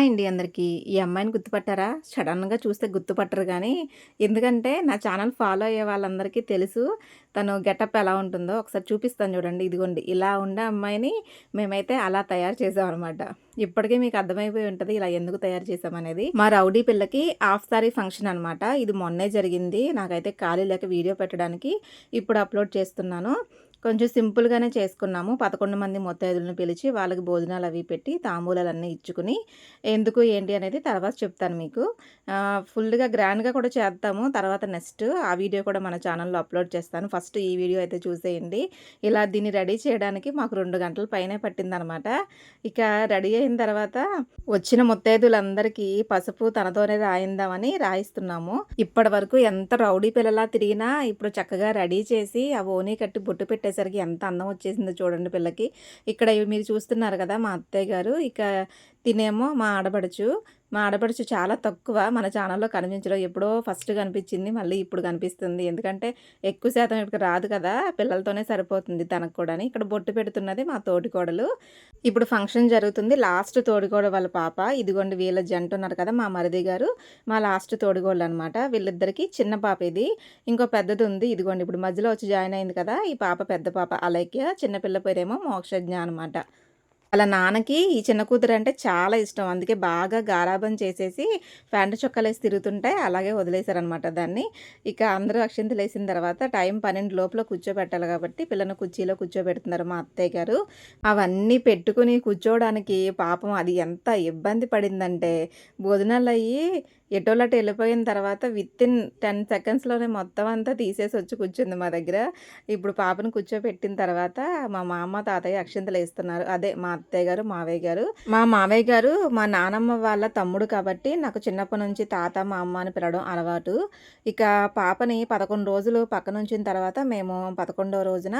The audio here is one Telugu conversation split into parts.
హాయ్ అండి అందరికీ. ఈ అమ్మాయిని గుర్తుపట్టారా? సడన్గా చూస్తే గుర్తుపట్టరు కానీ ఎందుకంటే నా ఛానల్ ఫాలో అయ్యే వాళ్ళందరికీ తెలుసు. తను గెటప్ ఎలా ఉంటుందో ఒకసారి చూపిస్తాను చూడండి. ఇదిగోండి ఇలా ఉండే అమ్మాయిని మేమైతే అలా తయారు చేసామన్నమాట ఇప్పటికే మీకు అర్థమైపోయి ఉంటుంది ఇలా ఎందుకు తయారు చేసామనేది. మా రౌడీ పిల్లకి హాఫ్ సారీ ఫంక్షన్ అనమాట. ఇది మొన్నే జరిగింది. నాకైతే ఖాళీ లేక వీడియో పెట్టడానికి ఇప్పుడు అప్‌లోడ్ చేస్తున్నాను. కొంచెం సింపుల్‌గానే చేసుకున్నాము. 11 మంది ముత్తైదులను పిలిచి వాళ్ళకి భోజనాలు అవి పెట్టి తాంబూలాలన్నీ ఇచ్చుకుని, ఎందుకు ఏంటి అనేది తర్వాత చెప్తాను మీకు. ఫుల్‌గా గ్రాండ్‌గా కూడా చేద్దాము. తర్వాత నెక్స్ట్ ఆ వీడియో కూడా మన ఛానల్‌లో అప్‌లోడ్ చేస్తాను. ఫస్ట్ ఈ వీడియో అయితే చూసేయండి. ఇలా దీన్ని రెడీ చేయడానికి మాకు రెండు గంటల పైనే పట్టిందనమాట. ఇక రెడీ అయిన తర్వాత వచ్చిన ముత్తైదులందరికీ పసుపు తనతోనే రాయిందామని రాయిస్తున్నాము. ఇప్పటివరకు ఎంత రౌడీ పిల్లలా తిరిగినా ఇప్పుడు చక్కగా రెడీ చేసి ఆ ఓనీ కట్టి బొట్టు పెట్టేసరికి ఎంత అందం వచ్చేసిందో చూడండి పిల్లకి. ఇక్కడ మీరు చూస్తున్నారు కదా! మా అత్తయ్య గారు. ఇక తినేమో మా ఆడబడుచు మా ఆడపడుచు చాలా తక్కువ మన ఛానల్‌లో కనిపించడం. ఎప్పుడో ఫస్ట్ కనిపించింది. మళ్ళీ ఇప్పుడు కనిపిస్తుంది. ఎందుకంటే ఎక్కువ శాతం ఇక్కడ రాదు కదా! పిల్లలతోనే సరిపోతుంది తనకు కూడా ఇక్కడ బొట్టు పెడుతున్నది మా తోటికోడలు. ఇప్పుడు ఫంక్షన్ జరుగుతుంది. లాస్ట్ తోడికోడ వాళ్ళ పాప. ఇదిగోండి వీళ్ళ జంట ఉన్నారు కదా! మా మరిది గారు. మా లాస్ట్ తోడికోడలనమాట. వీళ్ళిద్దరికీ చిన్న పాప ఇది. ఇంకో పెద్దది ఉంది. ఇదిగోండి ఇప్పుడు మధ్యలో వచ్చి జాయిన్ అయింది కదా! ఈ పాప పెద్ద పాప అలేఖ్య. చిన్నపిల్ల పేరేమో మోక్షజ్ఞ అనమాట. వాళ్ళ నాన్నకి ఈ చిన్న కూతురు అంటే చాలా ఇష్టం. అందుకే బాగా గారాబం చేసేసి ప్యాంటు చొక్కాలేసి తిరుగుతుంటే అలాగే వదిలేసారనమాట దాన్ని. ఇక అందరూ అక్షింతలు వేసిన తర్వాత టైం 12 లోపల కూర్చోబెట్టాలి కాబట్టి పిల్లను కుర్చీలో కూర్చోబెడుతున్నారు మా అత్తయ్య గారు. అవన్నీ పెట్టుకుని కూర్చోవడానికి పాపం అది ఎంత ఇబ్బంది పడిందంటే భోజనాలు అయ్యి ఎటోలట వెళ్ళిపోయిన తర్వాత విత్ ఇన్ టెన్ సెకండ్స్‌లోనే మొత్తం అంతా తీసేసి వచ్చి కూర్చుంది మా దగ్గర. ఇప్పుడు పాపను కూర్చోబెట్టిన తర్వాత మా మామ, తాతయ్య అక్షింతలేస్తున్నారు. అదే మా అత్తయ్య గారు, మావయ్య గారు. మా మావయ్య గారు మా నానమ్మ వాళ్ళ తమ్ముడు కాబట్టి నాకు చిన్నప్పటి నుంచి తాత, మా అమ్మ అని పిలవడం అలవాటు. ఇక పాపని 11 రోజులు పక్కనుంచిన తర్వాత మేము 11వ రోజున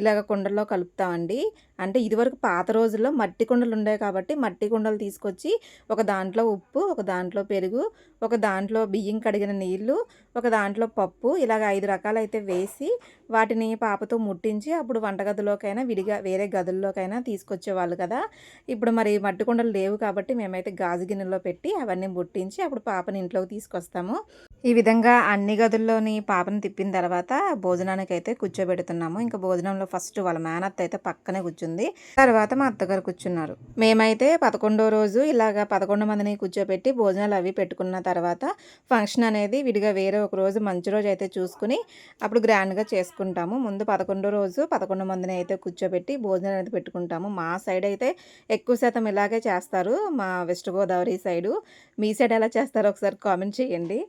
ఇలాగ కుండల్లో కలుపుతామండి. అంటే ఇదివరకు పాత రోజుల్లో మట్టి కుండలు ఉండేవి కాబట్టి మట్టి కుండలు తీసుకొచ్చి ఒక దాంట్లో ఉప్పు, ఒక దాంట్లో పెరుగు, ఒక దాంట్లో బియ్యం కడిగిన నీళ్ళు, ఒక దాంట్లో పప్పు ఇలాగ ఐదు రకాలైతే వేసి వాటిని పాపతో ముట్టించి అప్పుడు వంటగదిలోకైనా విడిగా వేరే గదుల్లోకైనా తీసుకొచ్చేవాళ్ళు కదా! ఇప్పుడు మరి మట్టి కుండలు లేవు కాబట్టి మేమైతే గాజు గిన్నెలో పెట్టి అవన్నీ ముట్టించి అప్పుడు పాపని ఇంట్లోకి తీసుకొస్తాము. ఈ విధంగా అన్ని గదుల్లోని పాపని తిప్పిన తర్వాత భోజనానికి అయితే కూర్చోబెడుతున్నాము. ఇంకా భోజనంలో ఫస్ట్ వాళ్ళ మేనత్త అయితే పక్కనే కూర్చుంది. తర్వాత మా అత్తగారు కూర్చున్నారు. మేమైతే 11వ రోజు ఇలాగ 11 మందిని కూర్చోబెట్టి భోజనాలు అవి పెట్టుకున్న తర్వాత ఫంక్షన్ అనేది విడిగా వేరే ఒక రోజు మంచి రోజు అయితే చూసుకొని అప్పుడు గ్రాండ్‌గా చేసుకుంటాము. ముందు 11 రోజు 11 మందిని అయితే కూర్చోబెట్టి భోజనాలు అనేది పెట్టుకుంటాము. మా సైడ్ అయితే ఎక్కువ శాతం ఇలాగే చేస్తారు. మా వెస్ట్ గోదావరి సైడు. మీ సైడ్ ఎలా చేస్తారో ఒకసారి కామెంట్ చేయండి.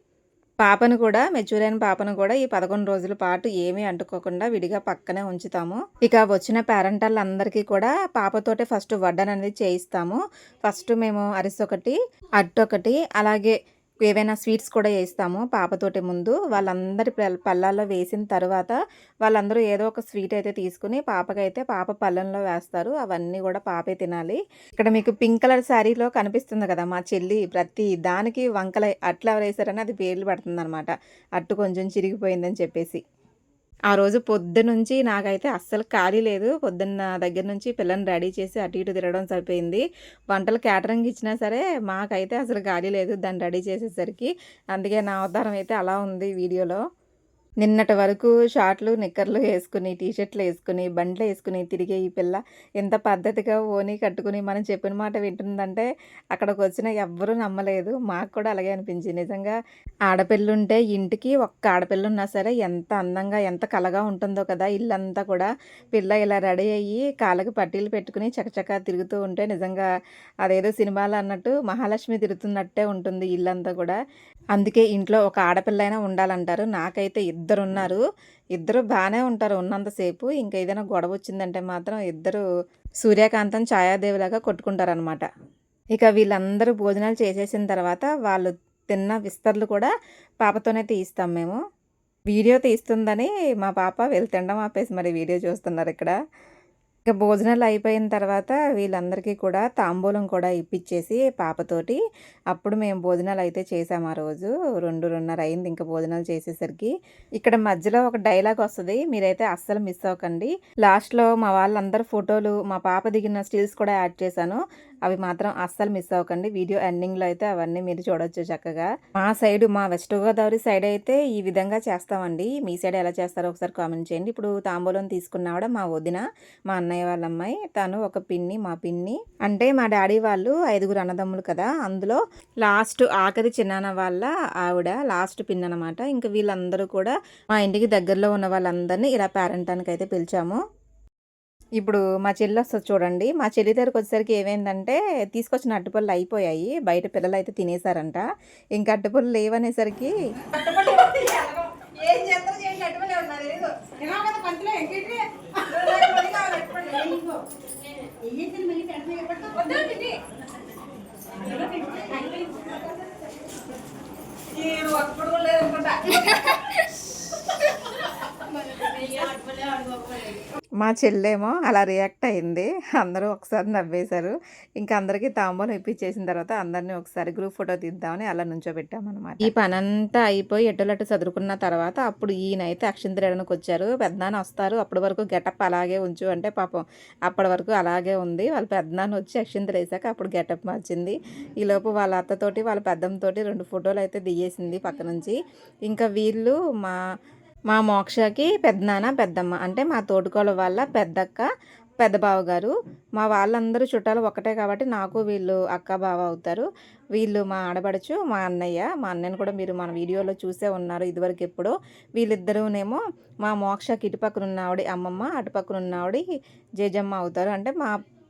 పాపను కూడా మెచ్యూర్ అయిన పాపను కూడా ఈ 11 రోజుల పాటు ఏమీ అంటుకోకుండా విడిగా పక్కనే ఉంచుతాము. ఇక వచ్చిన పేరంటాళ్ళందరికీ కూడా పాపతోటే ఫస్ట్ వడ్డన్ అనేది చేయిస్తాము. ఫస్ట్ మేము అరిసొకటి, అట్టొకటి అలాగే ఏవైనా స్వీట్స్ కూడా వేస్తాము పాపతోటి ముందు. వాళ్ళందరి పల్ వేసిన తర్వాత వాళ్ళందరూ ఏదో ఒక స్వీట్ అయితే తీసుకుని పాపకైతే పాప పళ్ళంలో వేస్తారు. అవన్నీ కూడా పాపే తినాలి. ఇక్కడ మీకు పింక్ కలర్ శారీలో కనిపిస్తుంది కదా! మా చెల్లి ప్రతి దానికి వంకలే అట్లా ఎవరేసారని అది పేర్లు పెడుతుందనమాట. అట్టు కొంచెం చిరిగిపోయిందని చెప్పేసి. ఆ రోజు పొద్దునుంచి నాకైతే అస్సలు ఖాళీ లేదు. పొద్దున్న దగ్గర నుంచి పిల్లల్ని రెడీ చేసి అటు ఇటు తిరగడం సరిపోయింది. వంటలు క్యాటరింగ్ ఇచ్చినా సరే మాకైతే అసలు ఖాళీ లేదు దాన్ని రెడీ చేసేసరికి. అందుకే నా అవతారం అయితే అలా ఉంది వీడియోలో. నిన్నటి వరకు షార్ట్‌లు, నిక్కర్లు వేసుకుని టీషర్ట్లు వేసుకుని బండ్లు వేసుకుని తిరిగే ఈ పిల్ల ఎంత పద్ధతిగా ఓణీ కట్టుకొని మనం చెప్పిన మాట వింటుందంటే అక్కడికొచ్చిన ఎవ్వరూ నమ్మలేదు. మాకు కూడా అలాగే అనిపించింది. నిజంగా ఆడపిల్లుంటే ఇంటికి ఒక్క ఆడపిల్ల ఉన్నా సరే ఎంత అందంగా, ఎంత కలగా ఉంటుందో కదా! ఇల్లంతా కూడా. పిల్ల ఇలా రెడీ అయ్యి కాళ్ళకి పట్టీలు పెట్టుకుని చకచకా తిరుగుతూ ఉంటే నిజంగా అదేదో సినిమాలో అన్నట్టు మహాలక్ష్మి తిరుగుతున్నట్టే ఉంటుంది ఇల్లంతా కూడా. అందుకే ఇంట్లో ఒక ఆడపిల్ల అయినా ఉండాలంటారు. నాకైతే ఇద్దరు ఇద్దరు ఉన్నారు ఇద్దరు బాగానే ఉంటారు ఉన్నంతసేపు ఇంకా ఏదైనా గొడవ వచ్చిందంటే మాత్రం ఇద్దరు సూర్యకాంతం, ఛాయాదేవిలాగా కొట్టుకుంటారనమాట. ఇక వీళ్ళందరూ భోజనాలు చేసేసిన తర్వాత వాళ్ళు తిన్న విస్తర్లు కూడా పాపతోనే తీయిస్తాం మేము. వీడియో తీస్తుందని మా పాప వీళ్ళు ఆపేసి మరి వీడియో చూస్తున్నారు ఇక్కడ ఇక భోజనాలు అయిపోయిన తర్వాత వీళ్ళందరికీ కూడా తాంబూలం కూడా ఇప్పిచ్చేసి పాపతోటి అప్పుడు మేము భోజనాలు అయితే చేసాము ఆ రోజు. 2, 2:30 అయింది ఇంక భోజనాలు చేసేసరికి. ఇక్కడ మధ్యలో ఒక డైలాగ్ వస్తుంది మీరైతే అస్సలు మిస్ అవ్వకండి. లాస్ట్‌లో మా వాళ్ళందరి ఫోటోలు, మా పాప దిగిన స్టిల్స్ కూడా యాడ్ చేశాను. అవి మాత్రం అస్సలు మిస్ అవ్వకండి. వీడియో ఎండింగ్లో అయితే అవన్నీ మీరు చూడొచ్చు చక్కగా. మా సైడ్ మా వెస్ట్ గోదావరి సైడ్ అయితే ఈ విధంగా చేస్తామండి. మీ సైడ్ ఎలా చేస్తారో ఒకసారి కామెంట్ చేయండి. ఇప్పుడు తాంబూలం తీసుకున్నావిడ మా వదిన మా అన్నయ్య వాళ్ళ అమ్మాయి. తను ఒక పిన్ని మా పిన్ని. అంటే మా డాడీ వాళ్ళు ఐదుగురు అన్నదమ్ములు కదా. అందులో లాస్ట్ ఆఖరి చిన్నాన్న వాళ్ళ ఆవిడ లాస్ట్ పిన్ అనమాట ఇంకా వీళ్ళందరూ కూడా మా ఇంటికి దగ్గరలో ఉన్న వాళ్ళందరినీ ఇలా పేరెంటానికి అయితే పిలిచాము. ఇప్పుడు మా చెల్లి వస్తుంది చూడండి. మా చెల్లి దగ్గరకు వచ్చేసరికి ఏమైందంటే తీసుకొచ్చిన అట్టుపళ్ళు అయిపోయాయి. బయట పిల్లలు అయితే తినేసారంట ఇంకా అట్టుపళ్ళు లేవనేసరికి అటువలే ఉన్నారు తెలీదు ఏమో కదా పంతులో ఏంటి వద్దు తిని నేను ఒక్కడు కూడా లేదనుకుంటా మా చెల్లేమో అలా రియాక్ట్ అయింది. అందరూ ఒకసారి నవ్వేశారు. ఇంకా అందరికీ తాంబూలం ఇప్పించేసిన తర్వాత అందరినీ ఒకసారి గ్రూప్ ఫోటో తీద్దామని అలా నుంచోబెట్టామన్నమాట. ఈ పని అంతా అయిపోయి ఎటులట్టు చదువుకున్న తర్వాత అప్పుడు ఈయన అయితే వచ్చారు. పెద్దనాన్న వస్తారు. అప్పటి వరకు గెటప్ అలాగే ఉంచు అంటే పాపం అప్పటి వరకు అలాగే ఉంది. వాళ్ళ పెద్దనాన్న వచ్చి అక్షింతలు వేసాక అప్పుడు గెటప్ మార్చింది. ఈలోపు వాళ్ళ అత్తతోటి వాళ్ళ పెద్దంతో రెండు ఫోటోలు అయితే దిగేసింది పక్క నుంచి. ఇంకా వీళ్ళు మా మా మోక్షకి పెద్దనాన్న పెద్దమ్మ. అంటే మా తోడుకోళ్ళ వాళ్ళ పెద్దక్క పెద్ద బావ గారు మా వాళ్ళందరూ చుట్టాలు ఒకటే కాబట్టి నాకు వీళ్ళు అక్క బావ అవుతారు. వీళ్ళు మా ఆడబడుచు మా అన్నయ్య మా అన్నయ్యను కూడా మీరు మన వీడియోలో చూసే ఉన్నారు ఇదివరకు ఎప్పుడో. వీళ్ళిద్దరూనేమో మా మోక్షకి ఇటుపక్కన ఉన్నవాడి అమ్మమ్మ అటుపక్కన ఉన్నవాడి జేజమ్మ అవుతారు. అంటే మా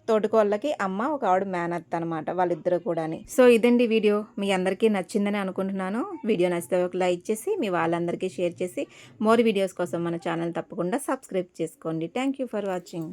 తోటికోళ్ళకి అమ్మ ఒక ఆవిడ మేనత్ అనమాట వాళ్ళిద్దరూ కూడాని. సో ఇదండి వీడియో. మీ అందరికీ నచ్చిందని అనుకుంటున్నాను. వీడియో నచ్చితే ఒక లైక్ చేసి మీ వాళ్ళందరికీ షేర్ చేసి మోర్ వీడియోస్ కోసం మన ఛానల్ తప్పకుండా సబ్స్క్రైబ్ చేసుకోండి. Thank you for watching.